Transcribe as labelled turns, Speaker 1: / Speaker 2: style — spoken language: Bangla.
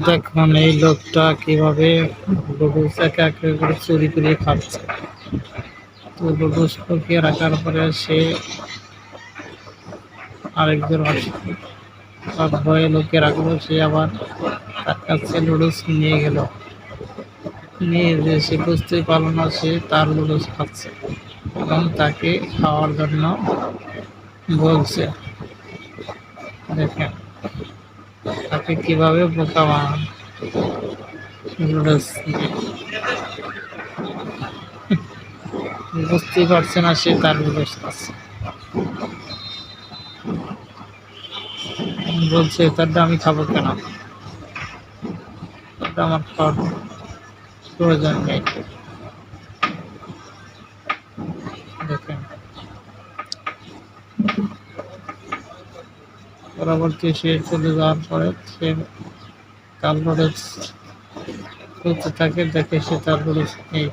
Speaker 1: দেখুন এই লোকটা কীভাবে করে চুরি করে খাচ্ছে। তো লুকিয়ে রাখার পরে সে আরেকজন ভয়ে লুকিয়ে রাখল, সে আবার তার কাছে লুডুস নিয়ে গেল। নিয়ে যে সে বুঝতেই পারল না সে তার লুডুস খাচ্ছে এবং তাকে খাওয়ার জন্য বলছে, দেখেন তাকে কীভাবে বোকা বুঝতেই পারছে না সে তার নুডলস খাচ্ছে। বলছে তারটা আমি খাব কেন? আমার খাওয়ার প্রয়োজন নেই। দেখেন। পরবর্তী সে চলে যাওয়ার পরে সে তার করতে থাকে দেখে সে তার নেই